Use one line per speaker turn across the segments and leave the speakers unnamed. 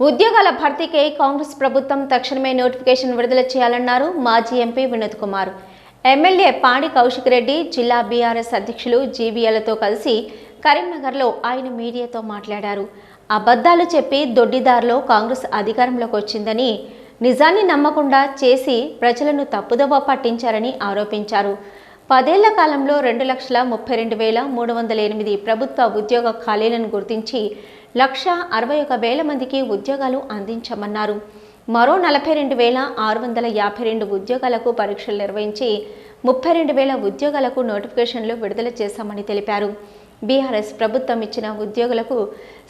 ఉద్యోగాల భర్తీకి కాంగ్రెస్ ప్రభుత్వం తక్షణమే నోటిఫికేషన్ విడుదల చేయాలన్నారు మాజీ ఎంపీ వినోద్ కుమార్. ఎమ్మెల్యే పాడి కౌశిక్ రెడ్డి జిల్లా బీఆర్ఎస్ అధ్యక్షులు జీవీఎలతో కలిసి కరీంనగర్లో ఆయన మీడియాతో మాట్లాడారు. అబద్ధాలు చెప్పి దొడ్డిదారిలో కాంగ్రెస్ అధికారంలోకి వచ్చిందని నిజాన్ని నమ్మకుండా చేసి ప్రజలను తప్పుదోవ పట్టించారని ఆరోపించారు. పదేళ్ళ కాలంలో రెండు లక్షల ముప్పై రెండు వేల మూడు వందల ఎనిమిది ప్రభుత్వ ఉద్యోగ ఖాళీలను గుర్తించి లక్ష అరవై ఒక వేల మందికి ఉద్యోగాలు అందించమన్నారు. మరో నలభై రెండు వేల ఆరు వందల యాభై రెండు ఉద్యోగాలకు పరీక్షలు నిర్వహించి ముప్పై రెండు వేల ఉద్యోగాలకు నోటిఫికేషన్లు విడుదల చేశామని తెలిపారు. బీఆర్ఎస్ ప్రభుత్వం ఇచ్చిన ఉద్యోగులకు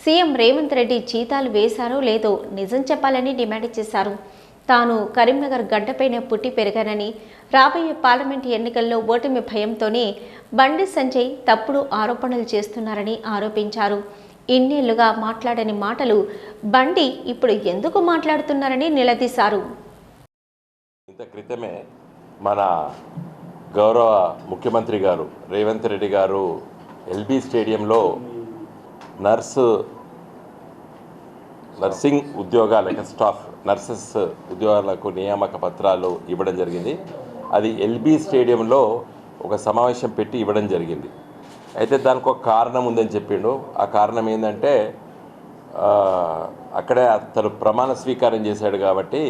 సీఎం రేవంత్ రెడ్డి జీతాలు వేశారో లేదో నిజం చెప్పాలని డిమాండ్ చేశారు. తాను కరీంనగర్ గడ్డపైనే పుట్టి పెరిగానని రాబోయే పార్లమెంట్ ఎన్నికల్లో ఓటమి భయంతోనే బండి సంజయ్ తప్పుడు ఆరోపణలు చేస్తున్నారని ఆరోపించారు. ఇన్నేళ్ళుగా మాట్లాడని మాటలు బండి ఇప్పుడు ఎందుకు మాట్లాడుతున్నారని నిలదీశారు.
ఇంత క్రితమే మన గౌరవ ముఖ్యమంత్రి గారు రేవంత్ రెడ్డి గారు ఎల్బీ స్టేడియంలో నర్సు నర్సింగ్ ఉద్యోగాల స్టాఫ్ నర్సెస్ ఉద్యోగాలకు నియామక పత్రాలు ఇవ్వడం జరిగింది. అది ఎల్బీ స్టేడియంలో ఒక సమావేశం పెట్టి ఇవ్వడం జరిగింది. అయితే దానికి ఒక కారణం ఉందని చెప్పిండు. ఆ కారణం ఏంటంటే అక్కడే అతను ప్రమాణ స్వీకారం చేశాడు కాబట్టి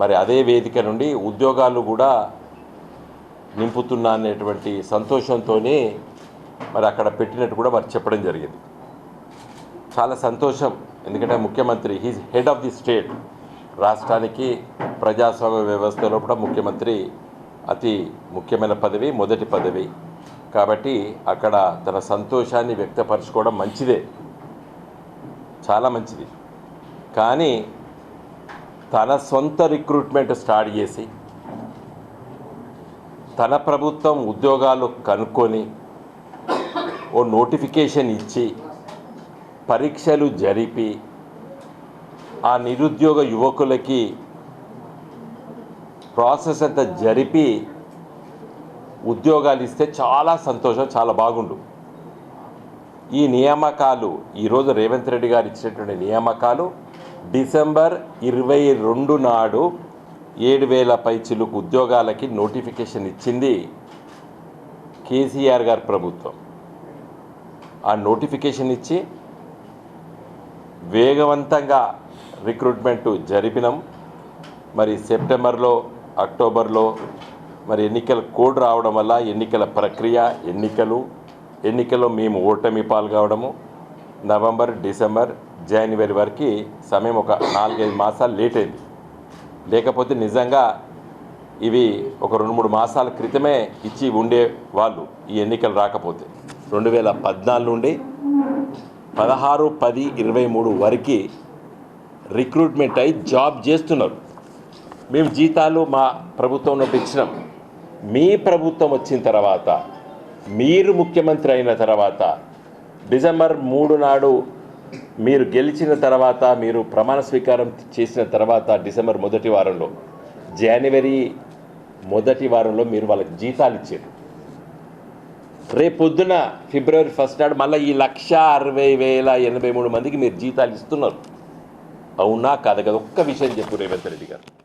మరి అదే వేదిక నుండి ఉద్యోగాలు కూడా నింపుతున్నా అనేటువంటి సంతోషంతో మరి అక్కడ పెట్టినట్టు కూడా మరి చెప్పడం జరిగింది. చాలా సంతోషం. ఎందుకంటే ముఖ్యమంత్రి he's head of the state. రాష్ట్రానికి ప్రజాస్వామ్య వ్యవస్థలో కూడా ముఖ్యమంత్రి అతి ముఖ్యమైన పదవి మొదటి పదవి. కాబట్టి అక్కడ తన సంతోషాన్ని వ్యక్తపరచుకోవడం మంచిదే. చాలా మంచిది. కానీ తన సొంత రిక్రూట్మెంట్ స్టార్ట్ చేసి తన ప్రభుత్వం ఉద్యోగాలు కనుక్కొని ఓ నోటిఫికేషన్ ఇచ్చి పరీక్షలు జరిపి ఆ నిరుద్యోగ యువకులకి ప్రాసెస్ అంతా జరిపి ఉద్యోగాలు ఇస్తే చాలా సంతోషం చాలా బాగుండు. ఈ నియామకాలు ఈరోజు రేవంత్ రెడ్డి గారు ఇచ్చినటువంటి నియామకాలు డిసెంబర్ ఇరవై రెండు నాడు ఏడు వేల పైచిలుకు ఉద్యోగాలకి నోటిఫికేషన్ ఇచ్చింది కేసీఆర్ గారి ప్రభుత్వం. ఆ నోటిఫికేషన్ ఇచ్చి వేగవంతంగా రిక్రూట్మెంట్ జరిపినాం. మరి సెప్టెంబర్లో అక్టోబర్లో మరి ఎన్నికల కోడ్ రావడం వల్ల ఎన్నికల ప్రక్రియ ఎన్నికలు ఎన్నికల్లో మేము ఓటమి పాల్గొవడము నవంబర్ డిసెంబర్ జనవరి వరకు సమయం ఒక నాలుగైదు మాసాలు లేట్ అయింది. లేకపోతే నిజంగా ఇవి ఒక రెండు మూడు మాసాల క్రితమే ఇచ్చి ఉండే వాళ్ళు ఈ ఎన్నికలు రాకపోతే. రెండు వేల పద్నాలుగు నుండి పదహారు పది ఇరవై మూడు వరకు రిక్రూట్మెంట్ అయి జాబ్ చేస్తున్నారు. మేము జీతాలు మా ప్రభుత్వం ఇచ్చినాం. మీ ప్రభుత్వం వచ్చిన తర్వాత మీరు ముఖ్యమంత్రి అయిన తర్వాత డిసెంబర్ మూడు నాడు మీరు గెలిచిన తర్వాత మీరు ప్రమాణ స్వీకారం చేసిన తర్వాత డిసెంబర్ మొదటి వారంలో జనవరి మొదటి వారంలో మీరు వాళ్ళకి జీతాలు ఇచ్చారు. రేపొద్దున ఫిబ్రవరి ఫస్ట్ నాడు మళ్ళీ ఈ లక్ష అరవై వేల ఎనభై మూడు మందికి మీరు జీతాలు ఇస్తున్నారు. అవునా కాదు కదా? ఒక్క విషయం చెప్పు రేవంత్ రెడ్డి గారు.